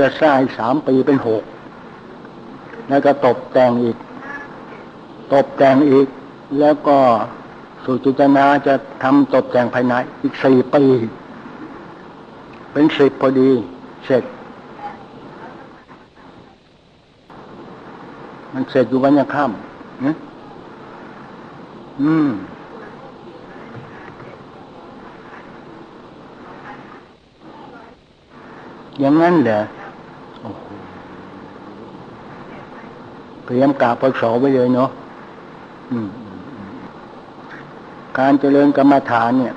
จะสร้างสามปีเป็นหกแล้วก็ตบแต่งอีก ตบแต่งอีก แล้วก็สุจิตนาจะทำตบแต่งภายในอีกสี่ปี เป็นสิบพอดีเสร็จ มันเสร็จอยู่วันยังค่ำนะอืมอย่างนั้นเหรอโอ้โห เตรียมกาปสอไว้เลยเนาะการเจริญกรรมฐานเนี่ย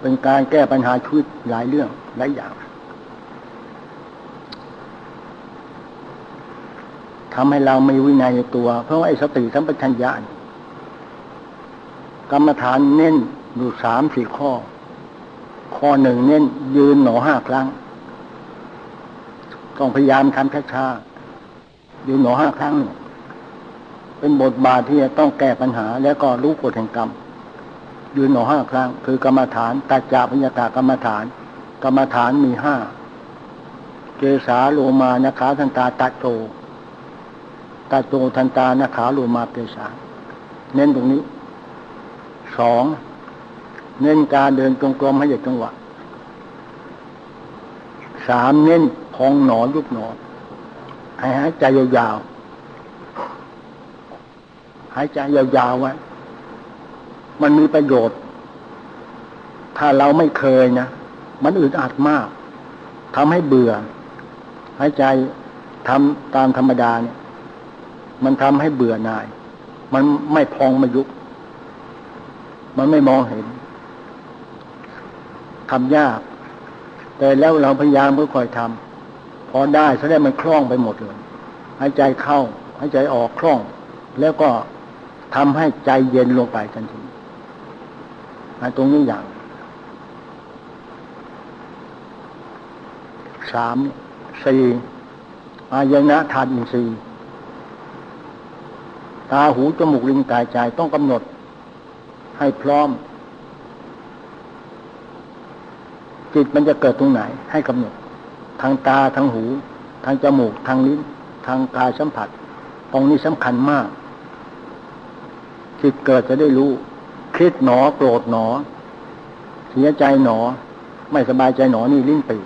เป็นการแก้ปัญหาชีวิตหลายเรื่องหลายอย่างทำให้เรามีวินัยในตัว เพราะว่าไอ้สติสัมปชัญญะกรรมฐานเน้นอยู่สามสี่ข้อ ข้อหนึ่งเน้นยืนหนอห้าครั้ง ต้องพยายามทำช้าๆ ยืนหนอห้าครั้งเนี่ยเป็นบทบาทที่จะต้องแก้ปัญหา แล้วก็รู้กฎแห่งกรรมยืนหนอห้าครั้ง คือกรรมฐานตัจจาปัญากากรรมฐาน กรรมฐานมีห้าเกสาโลมานาขาทันตาตัดโตตัดโตทันตานาขาโลมาเกสาเน้นตรงนี้สองเน้นการเดินจงกรมให้เหยียดจังหวะสามเน้นพองหนอยุบหนอ หายใจยาวๆหายใจยาวๆไว้มันมีประโยชน์ ถ้าเราไม่เคยนะมันอึดอัดมากทำให้เบื่อ หายใจทำตามธรรมดาเนี่ย มันทำให้เบื่อหน่าย มันไม่พองม่ยุบมันไม่มองเห็นทำยาก แต่แล้วเราพยายามเพื่อคอยทำ พอได้แสดงมันคล่องไปหมดเลยหายใจเข้าหายใจออกคล่อง แล้วก็ทำให้ใจเย็นลงไปทันทีตรงนี้อย่างสามสี่อายนะทานอินทรีย์ตาหูจมูกลิ้นกายใจต้องกำหนด ให้พร้อม จิตมันจะเกิดตรงไหน ให้กำหนด ทางตาทางหู ทางจมูก ทางลิ้น ทางกายสัมผัส ตรงนี้สำคัญมากจิตเกิดจะได้รู้คิดหนอโกรธหนอ เสียใจหนอ ไม่สบายใจหนอนี่ลิ้นปี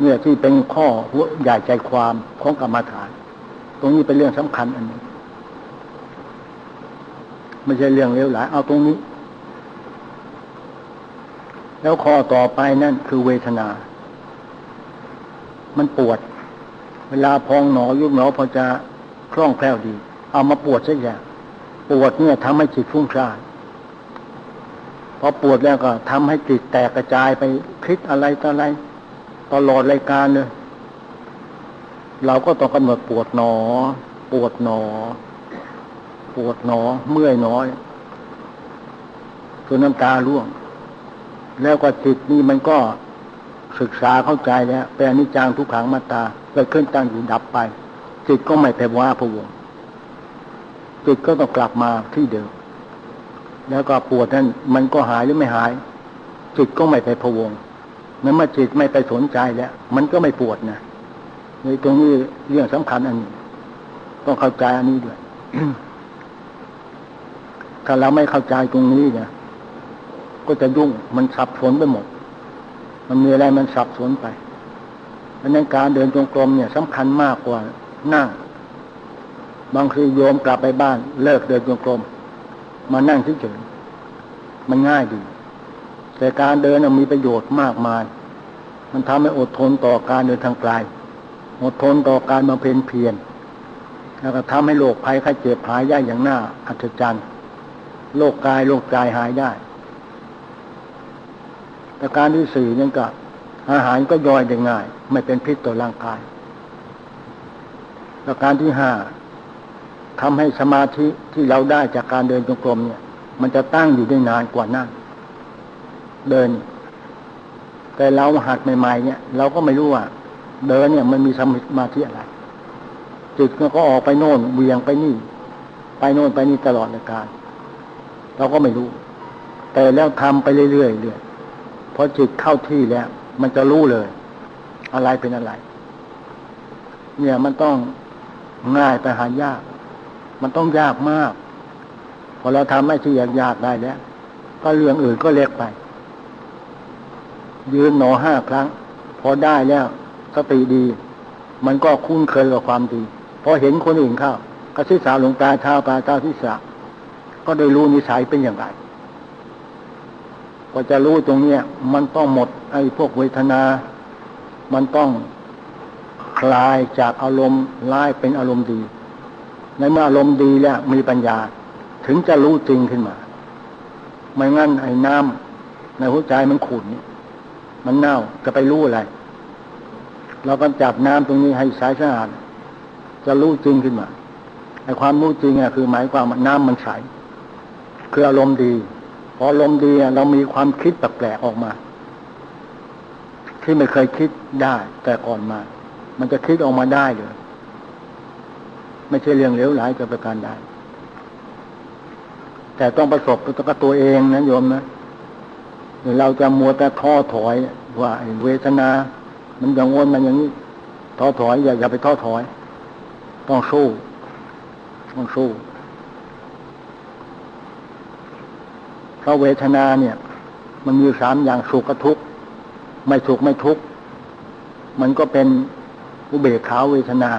เนี่ยที่เป็นข้อหัวใหญ่ใจความของกรรมฐาน ตรงนี้เป็นเรื่องสำคัญอันนี้ไม่ใช่เรื่องเลวหลายเอาตรงนี้ แล้วข้อต่อไปนั่นคือเวทนา มันปวด เวลาพองหนอยุบหนอพอจะคล่องแคล่วดี เอามาปวดสักอย่างปวดเนี่ยทำให้จิตฟุ้งซ่านพอปวดแล้วก็ทำให้จิตแตกกระจายไปคิดอะไรต่ออะไร ตลอดรายการเลยเราก็ต้องกำหนดปวดหนอ ปวดหนอ ปวดหนอ เมื่อยหนอจนน้ำตาร่วง แล้วก็จิตนี่มันก็ ศึกษาเข้าใจแล้วเป็นอนิจจังทุกขังมาตาเกิดขึ้นตั้งอยู่ดับไป จิตก็ไม่ไปว่าพวงจิตก็ต้องกลับมาที่เดิม แล้วก็ปวดนั้นมันก็หายหรือไม่หาย จิตก็ไม่ไปพวงเมื่อจิตไม่ไปสนใจแล้ว มันก็ไม่ปวดนะในตรงนี้เรื่องสำคัญอันนี้ต้องเข้าใจอันนี้ด้วยถ้าเราไม่เข้าใจตรงนี้เนี่ยก็จะยุ่งมันสับสนไปหมด มันมีอะไรมันสับสนไปเพราะนั้นการเดินจงกรมเนี่ยสำคัญมากกว่านั่ง บางทีโยมกลับไปบ้าน เลิกเดินจงกรมมานั่งเฉยๆมันง่ายดี แต่การเดินมีประโยชน์มากมาย มันทำให้อดทนต่อการเดินทางไกล อดทนต่อการมาเพนเพียรแล้วก็ทำให้โรคภัยไข้เจ็บหายได้อย่างน่าอัศจรรย์โรคกายโรคใจหายได้ ประการที่สี่นั่นก็อาหารก็ย่อยได้ง่าย ไม่เป็นพิษต่อร่างกาย ประการที่ห้าทำให้สมาธิที่เราได้จากการเดินจงกรมเนี่ย มันจะตั้งอยู่ได้นานกว่านั่งเดิน แต่เราหัดใหม่ๆเนี่ย เราก็ไม่รู้ว่า เดินเนี่ยมันมีสมาธิอะไรจิตก็ออกไปโน่นเวียงไปนี่ ไปโน่นไปนี่ตลอดในการ เราก็ไม่รู้ แต่แล้วทำไปเรื่อยๆเรื่อย อจิตเข้าที่แล้ว มันจะรู้เลย อะไรเป็นอะไร เนี่ยมันต้องง่ายไปหายาก มันต้องยากมาก พอเราทำไม่ที่ยากยากได้แล้ว ก็เรื่องอื่นก็เล็กไป ยืนหนอห้าครั้ง พอได้แล้วสติดี มันก็คุ้นเคยกับความดีพอเห็นคนอื่นเข้ากระซิสาหลวงตาเท้าตาเท้าทิศะก็ได้รู้นิสัยเป็นอย่างไร ก็จะรู้ตรงเนี้ย มันต้องหมดไอ้พวกเวทนา มันต้องคลายจากอารมณ์ร้ายเป็นอารมณ์ดี ในเมื่ออารมณ์ดีแล้วมีปัญญา ถึงจะรู้จริงขึ้นมา ไม่งั้นไอ้น้ำในหัวใจมันขุ่นมันเน่าจะไปรู้อะไร เราก็จับน้ำตรงนี้ให้ใสสะอาดจะรู้จริงขึ้นมาไอ้ความรู้จริงอะคือหมายความว่าน้ำมันใสคืออารมณ์ดี ออารมดีเรามีความคิดแปลกๆออกมา ที่ไม่เคยคิดได้ แต่ก่อนมา มันจะคิดออกมาได้เลยไม่ใช่เรื่องเลวร้ายจะประการใดแต่ต้องประสบกับตัวเองนะโยมนะเดี๋ยวเราจะมัวแต่ท้อถอยว่าเวทนา มันอย่างวนมันอย่างนี้ท้อถอยอย่าอย่าไปท้อถอย ต้องสู้ ต้องสู้ เพราะเวทนาเนี่ย มันมีสามอย่างสุขกับทุกข์ไม่สุขไม่ทุกข์มันก็เป็นอุเบกขาเวทนา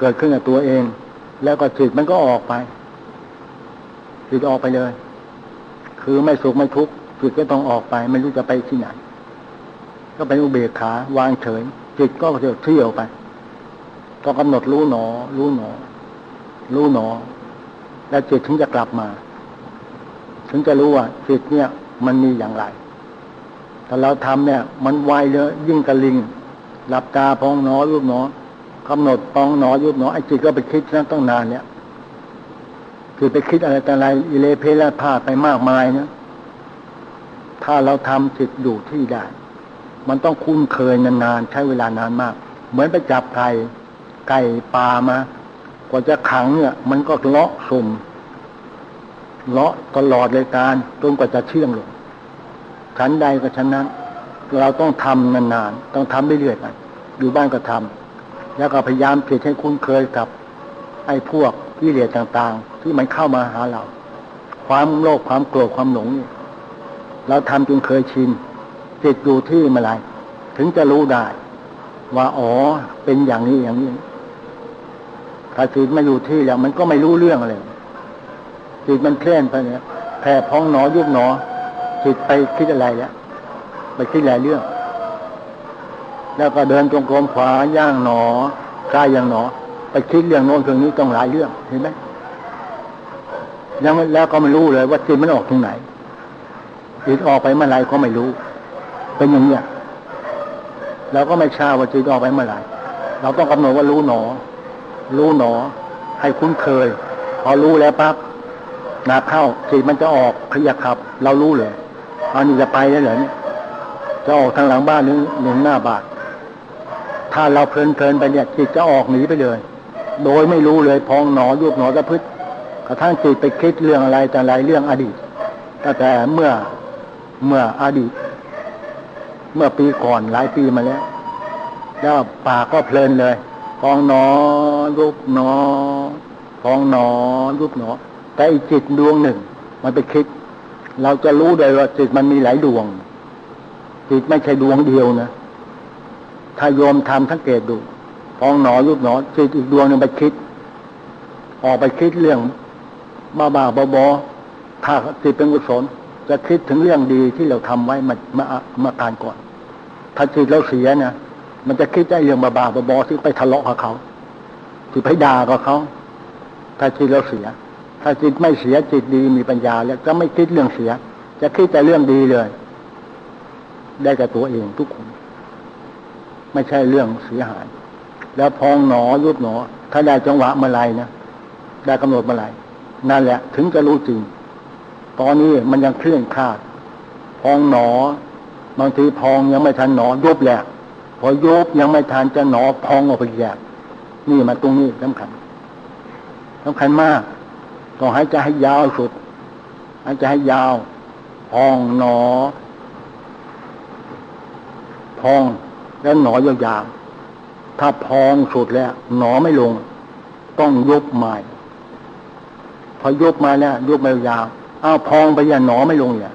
เกิดขึ้นกับตัวเอง แล้วก็จิตมันก็ออกไปจิตออกไปเลย คือไม่สุขไม่ทุกข์จิตก็ต้องออกไป ไม่รู้จะไปที่ไหน ก็เป็นอุเบกขาวางเฉย จิตก็จะเที่ยวไปต้องกำหนดรู้หนอ รู้หนอ รู้หนอ แล้วจิตถึงจะกลับมา ถึงจะรู้ว่าจิตเนี่ย มันมีอย่างไรถ้าเราทำเนี่ย มันไวเลยยิ่งกระลิง หลับตาพองหนอรูปหนอกำหนดพองหนอยุบหนอไอ้จิตก็ไปคิดนั่นต้องนานเนี่ยคือไปคิดอะไรแต่อะไรอิเลเพลพาไปมากมายเนะถ้าเราทำจิตอยู่ที่ได้ มันต้องคุ้นเคยนานๆใช้เวลานานมาก เหมือนไปจับไก่ไก่ปลามา กว่าจะขังเนี่ย มันก็เลาะสุ่ม เลาะตลอดเลยการจนกว่าจะเชื่องลงฉันใดก็ฉันนั้น เราต้องทำนานๆต้องทำเรื่อยๆไปอยู่บ้านก็ทำแล้วก็พยายามเพียให้คุ้นเคยกับ ไอ้พวกกิเลสต่างๆ ที่มันเข้ามาหาเรา ความโลภความโกรธความหลงนี่เราทำจนเคยชินจิตอยู่ที่เมื่อไรถึงจะรู้ได้ ว่าอ๋อเป็นอย่างนี้อย่างนี้ถ้าจิตม่อยู่ที่แล้วมันก็ไม่รู้เรื่องอะไร จิตมันเคลื่อนไปเนี่ยแผ่พองหนอยุบหนอ จิตไปคิดอะไรแล้วไปคิดหลายเรื่อง แล้วก็เดินจงกรมขวาย่างหนอกายอย่างหนอ ไปคิดเรื่องโน้นเรื่องนี้ต้องหลายเรื่องเห็นไหมยังแล้วก็ไม่รู้เลย ว่าจิตมันออกตรงไหนจิตออกไปเมื่อไรก็ไม่รู้ เป็นอย่างเนี้ยเราก็ไม่ทราบว่าจิตออกไปเมื่อไรเราต้องกำหนดว่ารู้หนอ รู้หนอ ให้คุ้นเคย พอรู้แล้วปั๊บ นาเข้าจิตมันจะออกขยักขับ เรารู้เลยอันนี้จะไปได้เหรอเนี่ยจะออกทางหลังบ้านหรือหนึ่งหน้าบาทถ้าเราเพลินเพลินไปเนี่ยจิตจะออกหนีไปเลย โดยไม่รู้เลยพองหนอยุบหนอตะพึดกระทั่งจิตไปคิดเรื่องอะไรแต่อะไรเรื่องอดีตตั้งแต่เมื่อเมื่ออดีต เมื่อปีก่อนหลายปีมาแล้วแล้วปากก็เพลินเลยพองหนอยุบหนอพองหนอยุบหนอ แต่อีกจิตดวงหนึ่ง มันไปคิด เราจะรู้ได้ว่าจิตมันมีหลายดวง จิตไม่ใช่ดวงเดียวนะถ้าโยมทำสังเกตดูพองหนอยุบหนอจิตอีกดวงหนึ่งไปคิด ออกไปคิดเรื่องบ้าบ้าบอบอถ้าจิตเป็นกุศลจะคิดถึงเรื่องดีที่เราทำไว้มามามาการก่อน ถ้าจิตเราเสียเนี่ยมันจะคิดได้เรื่องบ้าบ้าบอบอที่ไปทะเลาะกับเขาที่ไปด่ากับเขา ถ้าจิตเราเสีย ถ้าจิตไม่เสียจิตดีมีปัญญา แล้วจะไม่คิดเรื่องเสีย จะคิดแต่เรื่องดีเลย ได้กับตัวเองทุกคน ไม่ใช่เรื่องเสียหาย แล้วพองหนอยุบหนอ ถ้าได้จังหวะเมื่อไรนะได้กำหนดเมื่อไรนั่นแหละ ถึงจะรู้จริง ตอนนี้มันยังเคลื่อนคาด พองหนอบางทีพองยังไม่ทันหนอยุบแหละพอยุบยังไม่ทันจะหนอพองออกไปแยกนี่มาตรงนี้สำคัญสำคัญมาก ต้องหายใจให้ยาวสุดหายใจให้ยาวพองหนอ พองแล้วหนอยาวๆถ้าพองสุดแล้ว หนอไม่ลง ต้องยุบใหม่พอยุบมาแล้วยุบมายาวอ้าวพองไปอย่าหนอไม่ลงอย่า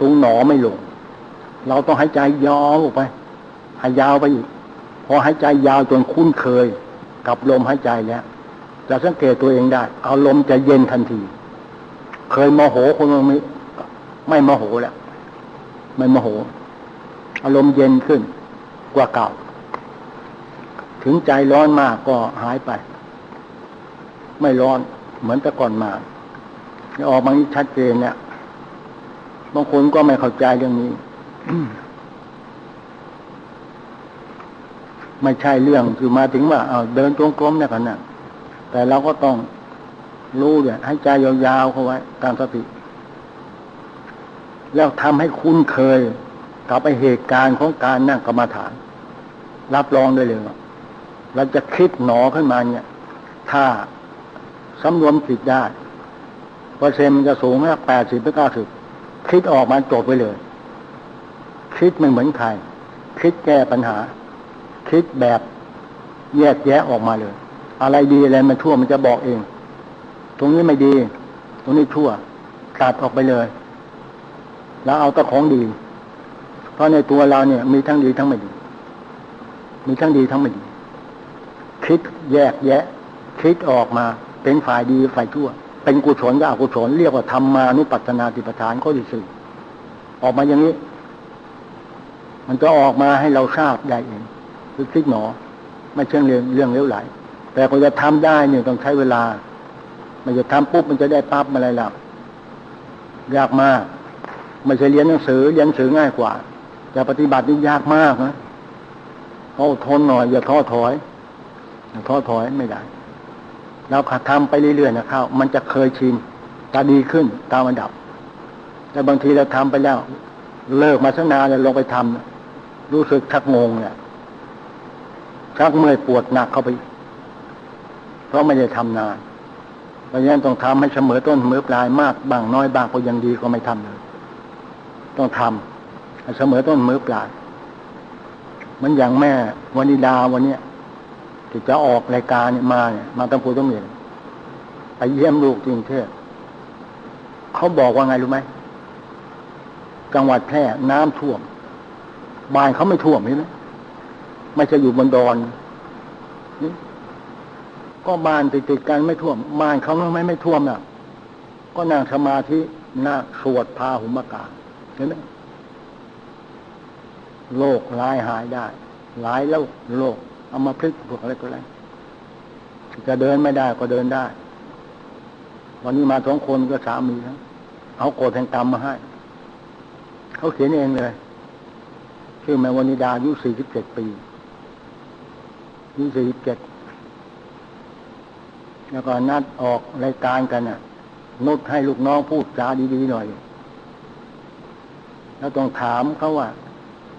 ตรงหนอไม่ลง เราต้องหายใจยาวออกไปหายยาวไปอีกพอหายใจยาวจนคุ้นเคย กับลมหายใจแล้ว จะสังเกตตัวเองได้ อาลมณ์จะเย็นทันที เคยโมโหคนนไม่ไม่โมโหแล้วไม่โมโห อารมณ์เย็นขึ้นกว่าเก่า ถึงใจร้อนมากก็หายไป ไม่ร้อนเหมือนแต่ก่อนมาออกมานี้ชัดเจนเนี่ยบางคนก็ไม่เข้าใจเรื่องนี้ ไม่ใช่เรื่องคือมาถึงว่าเอาเดินจงกรมเนี่ยกันนะ แต่เราก็ต้องรู้เนี่ยให้ใจยาวๆเข้าไว้ตามสติ แล้วทำให้คุ้นเคยกับไอเหตุการณ์ของการนั่งกรรมฐาน รับรองได้เลยว่าเราจะคิดหนอขึ้นมาเนี่ย ถ้าสำรวมจิตได้เปอร์เซ็นต์มันจะสูงแค่แปดสิบหรือเก้าสิบคิดออกมาจบไปเลย คิดไม่เหมือนใคร คิดแก้ปัญหา คิดแบบแยกแยะออกมาเลย อะไรดีอะไรมันชั่วมันจะบอกเอง ตรงนี้ไม่ดี ตรงนี้ชั่วตัดออกไปเลย แล้วเอาแต่ของดี เพราะในตัวเราเนี่ย มีทั้งดีทั้งไม่ดี มีทั้งดีทั้งไม่ดี คิดแยกแยะ คิดออกมา เป็นฝ่ายดีฝ่ายชั่ว เป็นกุศลกับอกุศลเรียกว่าธรรมานุปัฏนาติปทานข้อที่สี่ออกมาอย่างนี้ มันจะออกมาให้เราทราบได้เองคือคิดหนอ ไม่เชื่อเรื่องเรื่องเลี้ยวไหล แต่พอจะทำได้เนี่ยต้องใช้เวลา มันจะทำปุ๊บมันจะได้ปั๊บอะไรล่ะยากมากไม่ใช่เรียนหนังสือเรียนหนังสือง่ายกว่าจะปฏิบัตินี่ยากมากนะเขาทนหน่อย อย่าท้อถอยอย่าท้อถอยไม่ได้เราขัดทำไปเรื่อยๆนะเข้ามันจะเคยชินจะดีขึ้นตามระดับ แต่บางทีเราทำไปแล้ว เลิกมาสักนานแล้วลงไปทำรู้สึกชักงงเนี่ยชักเมื่อยปวดหนักเข้าไป เพราะไม่ได้ทำนานเพราะฉะนั้นต้องทำให้เสมอต้นเสมอปลายมากบางน้อยบางก็ยังดีก็ไม่ทำเลยต้องทำเสมอต้นเสมอปลายมันอย่างแม่วนิดาวันเนี้ยที่จะออกรายการเนี่ยมาเนี่ยมาตั้งปูต้องเมียนไปเยี่ยมลูกจริงเทศเขาบอกว่าไงรู้ไหมจังหวัดแพร่น้ำท่วมบ้านเขาไม่ท่วมใช่ไหมไม่ใช่อยู่บนดอนนี่ ก็บ้านติดๆกันไม่ท่วมบ้านเขาไม่ไม่ท่วมน่ะ ก็นั่งสมาธินั่งสวดพาหุมกาเห็นไหมโรคร้ายหายได้ หลายแล้วโรคเอามาพลิกพวกอะไรก็อะไรจะเดินไม่ได้ก็เดินได้ วันนี้มาสองคนก็สามีนะเอาโกดแห่งกรรมมาให้ เขาเขียนเองเลยชื่อแมวนิดาอายุสี่สิบเจ็ดปีอายุสี่สิบเจ็ด แล้วก็นัดออกรายการกันน่ะนุดให้ลูกน้องพูดจาดีๆหน่อย แล้วต้องถามเขาว่า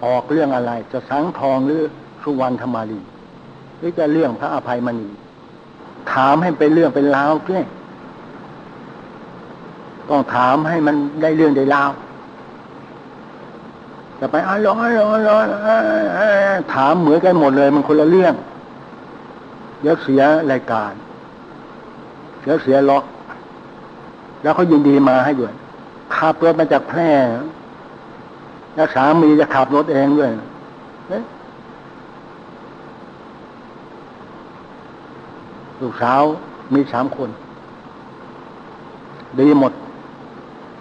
ออกเรื่องอะไร จะสังทองหรือสุวรรณธรรมารีหรือจะเรื่องพระอภัยมณีถามให้เป็นเรื่องเป็นราวเพื่อต้องถามให้มันได้เรื่องได้ราวจะไปอ๋อร้อนร้อนร้อนถามเหมือนกันหมดเลย มันคนละเรื่องเดี๋ยวเสียรายการ เดี๋ยวเสียล็อก แล้วเขายินดีมาให้ด้วยขับรถมาจากแพร่แล้วสามีจะขับรถเองด้วยลูกสาวมีสามคน ดีหมด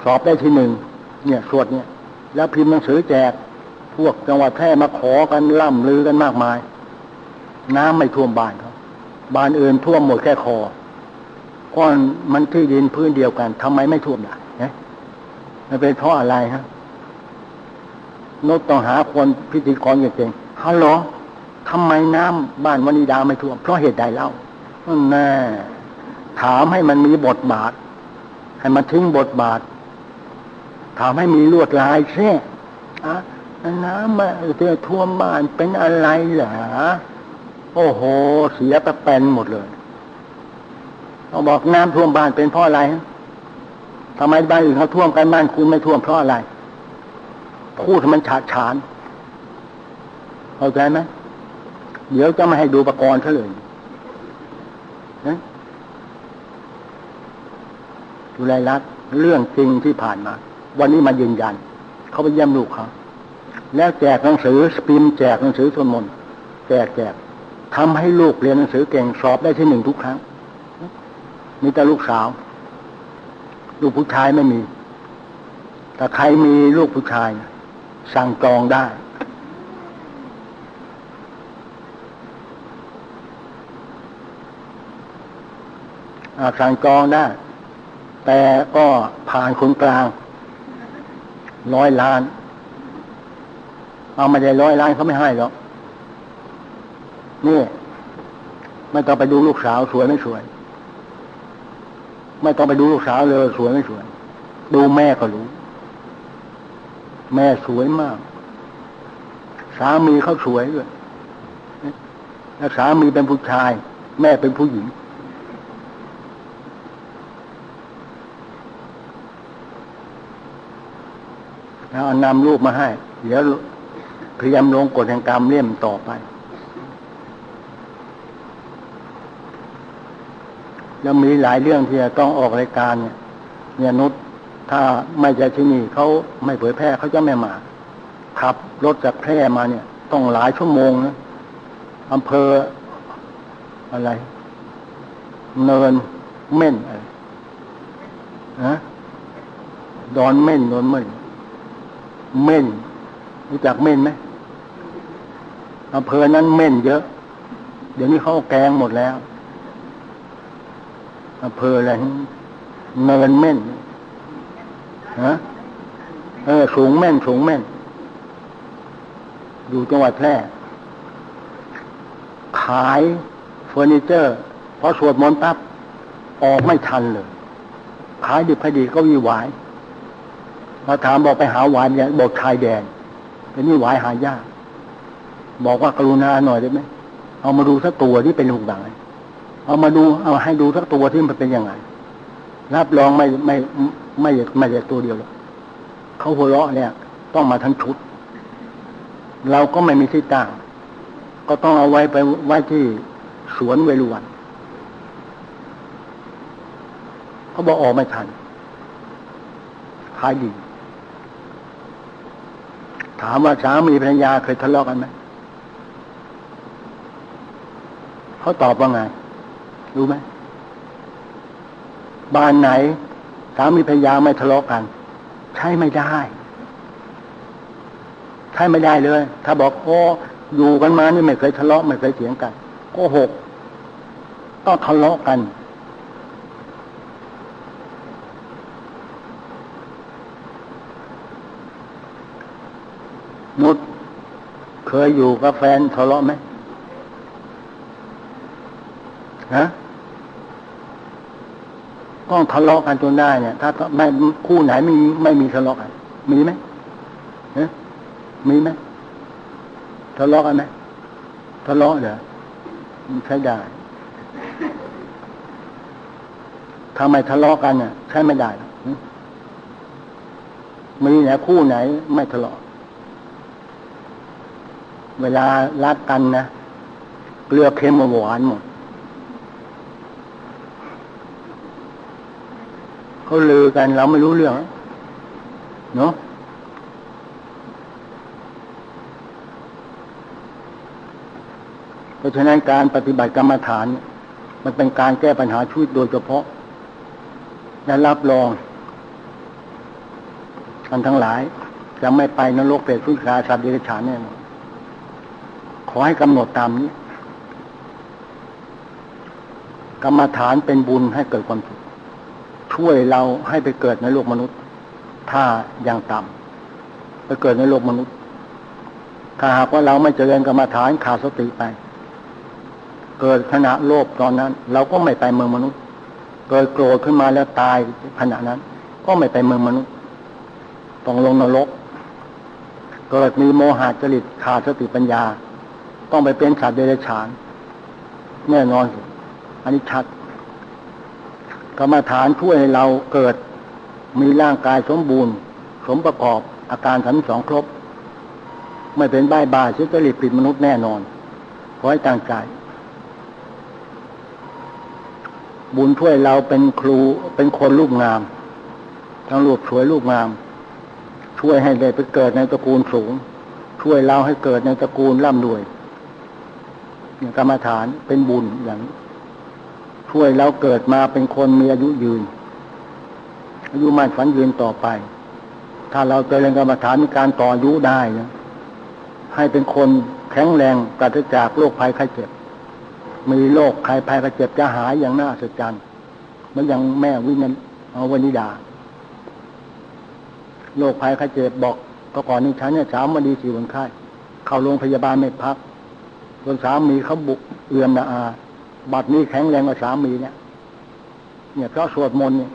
สอบได้ที่หนึ่งเนี่ยสวดเนี่ย แล้วพิมพ์หนังสือแจก พวกจังหวัดแพร่มาขอกันล่ำลือกันมากมาย น้ำไม่ท่วมบ้านเขาบ้านอื่นท่วมหมดแค่คอ ก้อนมันที่ดินพื้นเดียวกันทำไมไม่ท่วมล่ะเนี่ยมันเป็นเพราะอะไรฮะนกต้องหาคนพิธีกรเก่งๆฮัลโหลทำไมน้ำบ้านวนิดาไม่ท่วม เพราะเหตุใดเล่าแน่ถามให้มันมีบทบาท ให้มันทิ้งบทบาท ถามให้มีลวดลายเช่อะน้ำมาเจอท่วมบ้านเป็นอะไรเหรอโอ้โห เสียไปเป็นหมดเลย เขาบอกน้ำท่วมบ้านเป็นเพราะอะไรทำไมบ้านอื่นเขาท่วมกันบ้านคุณไม่ท่วมเพราะอะไรพูดมันฉาดฉานเข้าใจไหมเดี๋ยวจะม่ให้ดูประกรณ์เฉลยนะดูรายรักษณ์เรื่องจริงที่ผ่านมา วันนี้มายืนยัน เขาไปเยี่ยมลูกเขาแล้วแจกหนังสือสปิมแจกหนังสือสวดมนต์แจกแจกทำให้ลูกเรียนหนังสือเก่งสอบได้ที่หนึ่งทุกครั้ง มีแต่ลูกสาว ลูกผู้ชายไม่มี แต่ใครมีลูกผู้ชาย สั่งจองได้ สั่งจองได้ แต่ก็ผ่านคนกลางร้อยล้าน เอามาได้ร้อยล้านเขาไม่ให้หรอกนี่ไม่ต้องไปดูลูกสาวสวยไม่สวย ไม่ต้องไปดูลูกสาวเลยสวยไม่สวย ดูแม่ก็รู้ แม่สวยมาก สามีเขาสวยด้วยแล้วสามีเป็นผู้ชาย แม่เป็นผู้หญิง แล้วนำรูปมาให้ เดี๋ยวพยายามลงกฎแห่งกรรมเลี่ยมต่อไป แล้วมีหลายเรื่องที่จะต้องออกรายการเนี่ยเนี่ยนุชถ้าไม่ใช่ที่นี่เขาไม่เผยแพร่เขาจะไม่มาขับรถจากแพร่มาเนี่ย ต้องหลายชั่วโมงนะอำเภออะไร เนินเม่นอะไรนะดอนเม่นดอนเม่นเม่นรู้จักเม่นไหมอำเภอนั้นเม่นเยอะ เดี๋ยวนี้เขาเอาแกงหมดแล้ว อำเภออะไรเนินเม่นฮะเออสูงแม่นสูงแม่น อยู่จังหวัดแพร่ขายเฟอร์นิเจอร์พอสวดมนต์ปั๊บออกไม่ทันเลย ขายดิบพอดีก็วีหวายพอถามบอกไปหาหวายเนี่ยบอกชายแดนเป็นนี่หวายหายาก บอกว่ากรุณาหน่อยได้ไหมเอามาดูสักตัวที่เป็นลูกหลาน เอามาดูเอาให้ดูสักตัวที่มันเป็นยังไง รับรองไม่ไม่ไม่ไม่ใช่ตัวเดียวหรอกเขาหัวเราะเนี่ย ต้องมาทั้งชุด เราก็ไม่มีที่ตั้งก็ต้องเอาไว้ไปไว้ที่สวนเวรุวันเขาบอกออกไม่ทันขายดีถามว่าสามีภรรยาเคยทะเลาะกันไหมเขาตอบว่าไง รู้ไหมบ้านไหนสามีภรรยาไม่ทะเลาะกัน ใช้ไม่ได้ ใช้ไม่ได้เลย ถ้าบอกโอ้อยู่กันมานี่ไม่เคยทะเลาะไม่เคยเถียงกันโกหกต้องทะเลาะกัน นุชเคยอยู่กับแฟนทะเลาะไหมฮะ ต้องทะเลาะกันจนได้เนี่ย ถ้าไม่คู่ไหนไม่ไม่มีทะเลาะกัน มีไหมฮะมีไหมทะเลาะกันไหมทะเลาะเดี๋ยวใช้ได้ถ้าไมทะเลาะกันเนี่ยใช้ไม่ได้มีไหนคู่ไหน ไม่ทะเลาะ เวลารักกันนะเกลือเค็มหวานหมด เขาลือกันเราไม่รู้เรื่องเนาะเพราะฉะนั้นการปฏิบัติกรรมฐาน มันเป็นการแก้ปัญหาชีวิตโดยเฉพาะและรับรองกันทั้งหลาย จะไม่ไปนรกเปรตสุขาสัตว์เดรัจฉานแน่นอนขอให้กำหนดตามนี้ กรรมฐานเป็นบุญให้เกิดความส ช่วยเราให้ไปเกิดในโลกมนุษย์ ถ้ายังต่ำไปเกิดในโลกมนุษย์ ถ้าหากว่าเราไม่เจริญกรรมฐานขาดสติไป เกิดขณะโลภตอนนั้น เราก็ไม่ไปเมืองมนุษย์ เกิดโกรธขึ้นมาแล้วตายขณะนั้น ก็ไม่ไปเมืองมนุษย์ต้องลงนรก เกิดมีโมหะจริตขาดสติปัญญา ต้องไปเป็นสัตว์เดรัจฉาน แน่นอน อันนี้ชัด กรรมฐานช่วยให้เราเกิด มีร่างกายสมบูรณ์ สมประกอบอาการทั้งสองครบ ไม่เป็นบ้าบาชิจริตผิดมนุษย์แน่นอน ขอให้ตั้งใจบุญช่วยเราเป็นครูเป็นคนรูปงาม ทั้งรูปสวยรูปงาม ช่วยให้ได้ไปเกิดในตระกูลสูง ช่วยเราให้เกิดในตระกูลร่ำรวยอย่างกรรมฐานเป็นบุญอย่าง ช่วยเราเกิดมาเป็นคนมีอายุยืน อายุมั่นฝันยืนต่อไป ถ้าเราเจริญกรรมฐานมีการต่ออายุได้นะให้เป็นคนแข็งแรงปราศจากโรคภัยไข้เจ็บ มีโรคภัยภัยไข้เจ็บจะหายอย่างน่าสัศจรรย์เหมันอย่างแม่วินันเอาวนิดาโรคภัยไข้เจ็บบอกก็ก่อนนี้ฉันเนี่ยสามวันดีสี่วันไข้ เข้าโรงพยาบาลไม่พักจนสามีเขาบุกเอือมนะอา บัดนี้แข็งแรงกว่าสามีเนี่ย เนี่ยเพราะสวดมนต์เนี่ย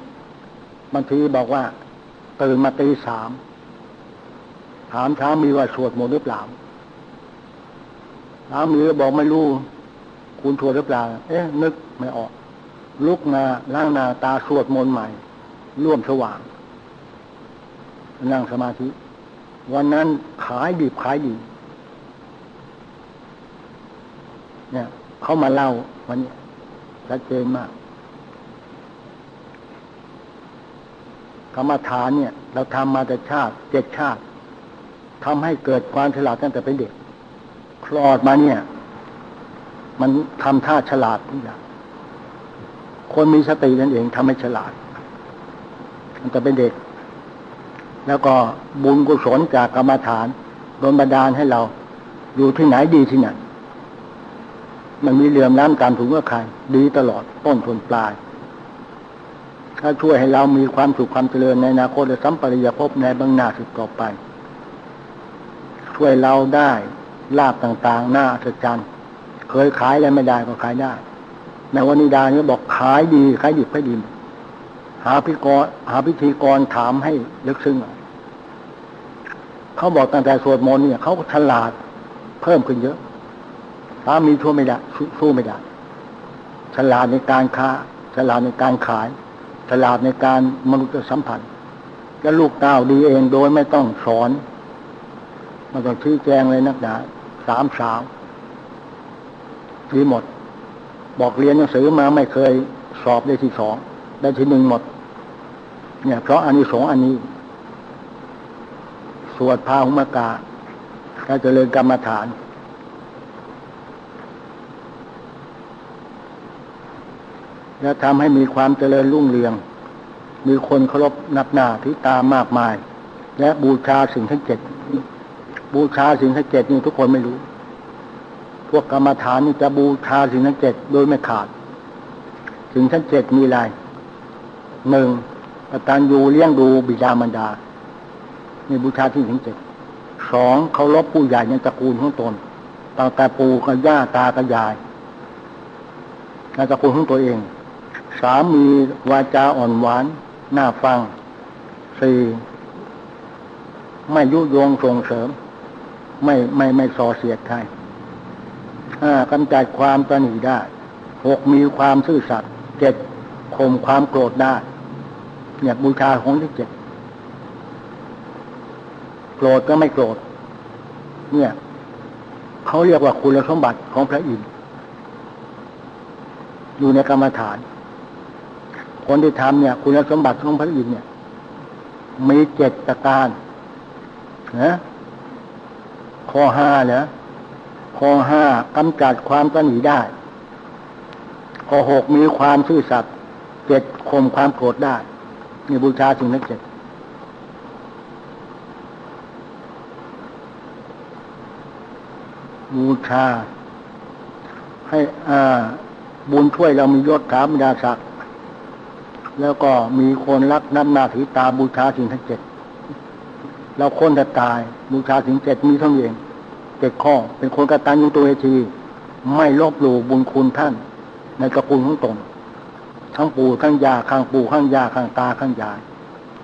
บางทีบอกว่าตื่นมาตีสามถามสามีว่าสวดมนต์หรือเปล่าสามีก็บอกไม่รู้ คุณสวดหรือเปล่า เอ๊ะ นึกไม่ออก ลุกมาล้างนาตาสวดมนต์ใหม่ ร่วมสว่าง นั่งสมาธิ วันนั้นขายดีขายดีเนี่ย เขามาเล่าวันนี้ชัดเจนมากกรรมฐานเนี่ย เราทำมาแต่ชาติเจ็ดชาติทำให้เกิดความฉลาดตั้งแต่เป็นเด็ก คลอดมาเนี่ย มันทำท่าฉลาดทุกอย่างคนมีสตินั่นเองทำให้ฉลาดตั้งแต่เป็นเด็ก แล้วก็บุญกุศลจากกรรมฐานโดนบันดาลให้เรา อยู่ที่ไหนดีที่ไหน มันมีเรือมน้ำตามถุงก็ใคร ดีตลอดต้นทนปลาย ถ้าช่วยให้เรามีความสุขความเจริญในอนาคตและสัมปริยภพในบื้องหน้าสุดต่อไป ช่วยเราได้ลาบต่างๆ หน้าอัศจรรย์เคยขายอะไรไม่ได้ก็ขายได้ในวันนิดานี้บอกขายดีขายดิบขายดีหาพิกรหาพิธีกรถามให้ลึกซึ้งเขาบอกตั้งแต่สวดมนต์เนี่ยเขาฉลาดเพิ่มขึ้นเยอะ สามีช่วยไม่ได้สู้ไม่ได้ฉลาดในการค้าฉลาดในการขายฉลาดในการมนุษยสัมพันธ์ก็ลูกเต้าดีเองโดยไม่ต้องสอนมันต้องชี้แจงเลยนักหนาสามสาวดีหมด บอกเรียนหนังสือมาไม่เคยสอบได้ที่สองได้ที่หนึ่งหมด เนี่ย เพราะอันนี้สองอันนี้ สวดพาหุมกาถ้าเจริญกรรมฐาน แล้วทำให้มีความเจริญรุ่งเรือง มีคนเคารพนับหน้าที่ตามมากมาย และบูชาสิ่งทั้งเจ็ดบูชาสิ่งทั้งเจ็ดนี่ทุกคนไม่รู้ พวกกรรมฐานนี่จะบูชาสิ่งทั้งเจ็ดโดยไม่ขาด สิ่งทั้งเจ็ดมีอะไรหนึ่งกตัญญูเลี้ยงดูบิดามารดานี่บูชาที่ถึงเจ็ดสองเคารพผู้ใหญ่ในตระกูลของตนตั้งแต่ปู่กับย่าตากับยายในตระกูลของตัวเอง สามมีวาจาอ่อนหวาน น่าฟังสี่ไม่ยุยงส่งเสริม ไม่ไม่ไม่ส่อเสียดใครห้ากำจัดความตนีได้หกมีความซื่อสัตย์เจ็ดข่มความโกรธได้เนี่ยบูชาของที่เจ็ดโกรธก็ไม่โกรธ เนี่ยเขาเรียกว่าคุณสมบัติของพระอินทร์อยู่ในกรรมฐาน คนที่ทำเนี่ย คุณสมบัติของพระอินทร์เนี่ย มีเจ็ดประการนะข้อห้าเนี่ยข้อห้ากำจัดความตนีได้ ข้อหกมีความซื่อสัตย์เจ็ดข่มความโกรธได้นี่บูชาสิ่งนั้นเจ็ดบูชา ให้อ่าบุญช่วยเรามียศถาบรรดาศักดิ์ แล้วก็มีคนรักน้ำหน้าถือตาบูชาสิ่งทั้งเจ็ดเราคนแต่ตายบูชาสิ่งเจ็ดมีเท่าเองเจ็ดข้อ เป็นคนกตัญญูตัวเอชี ไม่ลบหลู่บุญคุณท่าน ในตระกูลของตนทั้งปู่ทั้งยาข้างปู่ข้างยาข้างตาข้างยาย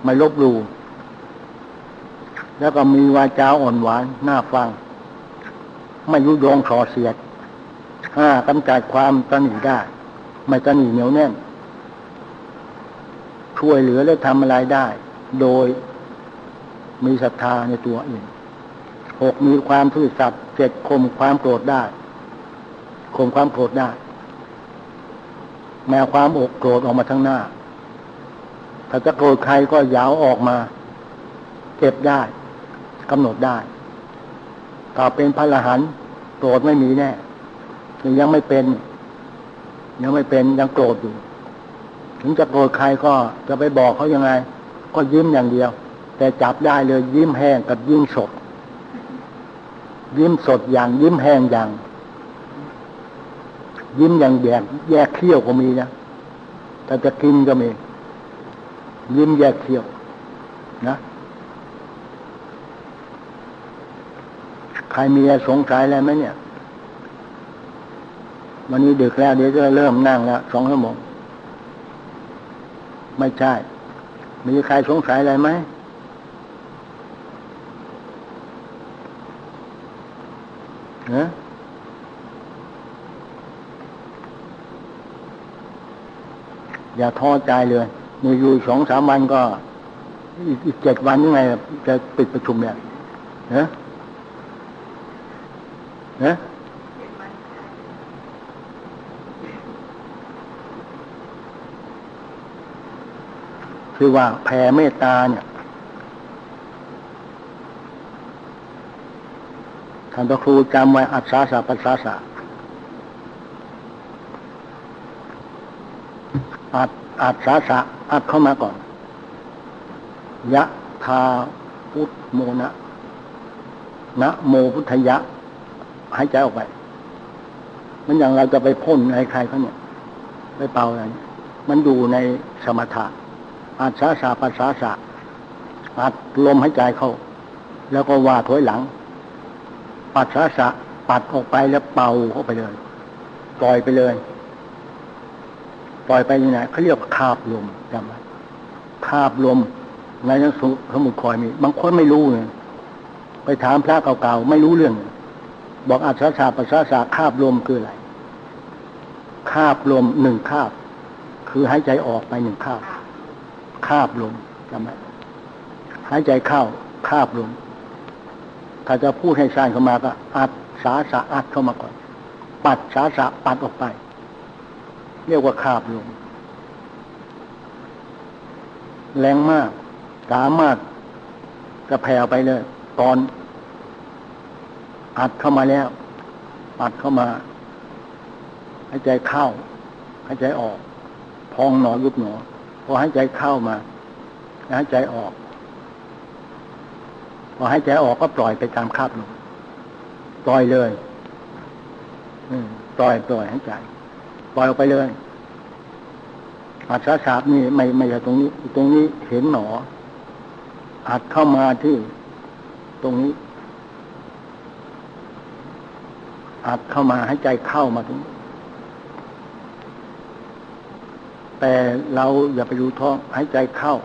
ไม่ลบหลู่แล้วก็มีวาจาอ่อนหวานน่าฟัง ไม่ยุยงส่อเสียดห้ากำจัดความตนีได้ ไม่ตนีเหนียวแน่น ช่วยเหลือและทำอะไรได้ โดยมีศรัทธาในตัวเองหกมีความซื่อสัตย์เจ็ดข่มความโกรธได้ข่มความโกรธได้ แม้ความอกโกรธออกมาทั้งหน้า ถ้าจะโกรธใครก็ยาวออกมา เก็บได้กำหนดได้ถ้าเป็นพระอรหันโกรธไม่มีแน่ยังไม่เป็น ยังไม่เป็นยังโกรธอยู่ ถึงจะโกรธใครก็จะไปบอกเขายังไง ก็ยิ้มอย่างเดียว แต่จับได้เลยยิ้มแห้งกับยิ้มสด ยิ้มสดอย่าง ยิ้มแห้งอย่าง ยิ้มอย่างแยกแยกเขี้ยวก็มีนะแต่จะกินก็มี ยิ้มแยกเขี้ยว นะใครมีอะไรสงสัยอะไรไหมเนี่ย วันนี้ดึกแล้วเดี๋ยวจะเริ่มนั่งแล้วสองชั่วโมง ไม่ใช่ มีใครสงสัยอะไรไหมเนอะอย่าท้อใจเลยมีอยู่สองสามวันก็อีกอีกเจ็ดวันยังไงจะปิดประชุมเนี่ยเนอะเนอะ คือว่าแผ่เมตตาเนี่ยท่านพระครูจำไว้อัศสาสะปัสสาสะอัดอัดสาสะอัดเข้ามาก่อน ยะทาพุทโมนะนะโมพุทธยะ หายใจออกไป มันอย่างเราจะไปพ่นใครเขาเนี่ย ไปเป่าอะไร มันอยู่ในสมถะ อัดสาสะปัสสาสะอัดลมหายใจเข้า แล้วก็ว่าถอยหลัง ปัดสาสะปัดออกไปแล้วเป่าเข้าไปเลย ปล่อยไปเลย ปล่อยไปยังไงเขาเรียกคาบลมจำไว้คาบลมในหนังสือสมุดคอยมี บางคนไม่รู้เนี่ยไปถามพระเก่าๆไม่รู้เรื่อง บอกอัศสาปัสสาสะคาบลมคืออะไร คาบลมหนึ่งคาบ คือหายใจออกไปหนึ่งคาบ คาบลมจำไว้หายใจเข้าคาบลมถ้าจะพูดให้สั้นเข้ามาก็ อัดสาสะอัดเข้ามาก่อน ปัดสาสะปัดออกไป เรียกว่าคาบลมแรงมาก สามารถจะแผ่ไปเลย ตอน อัดเข้ามาแล้ว ปัดเข้ามาหายใจเข้าหายใจออก พองหนอยุบหนอ พอหายใจเข้ามาหายใจออก พอหายใจออกก็ปล่อยไปตามคาบลมปล่อยเลยปล่อยปล่อยหายใจ ปล่อยออกไปเลยอัดสาสาบนี่ไม่ไม่ใช่ตรงนี้ ตรงนี้เห็นหนอ อัดเข้ามาที่ ตรงนี้ อัดเข้ามาให้ใจเข้ามาตรงนี้ แต่เราอย่าไปดูท้องหายใจเข้า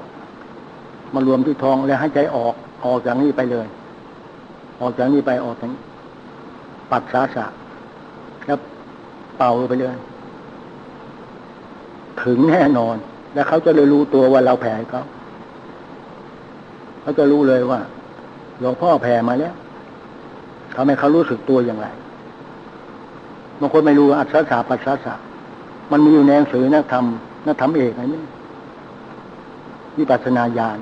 มารวมที่ท้องแล้วให้ใจออกออกจากนี้ไปเลย ออกจากนี้ไปออกจากปัดสาสะแล้วเป่าไปเลยถึงแน่นอน แล้วเขาจะเลยรู้ตัวว่าเราแผ่เขาเขาจะรู้เลยว่าหลวงพ่อแผ่มาแล้วทำให้เขารู้สึกตัวอย่างไรบางคนไม่รู้อัศสาปัสสาสะมันมีอยู่ในหนังสือนักธรรม นักธรรมเอกอะไรนี่วิปัสสนาญาณ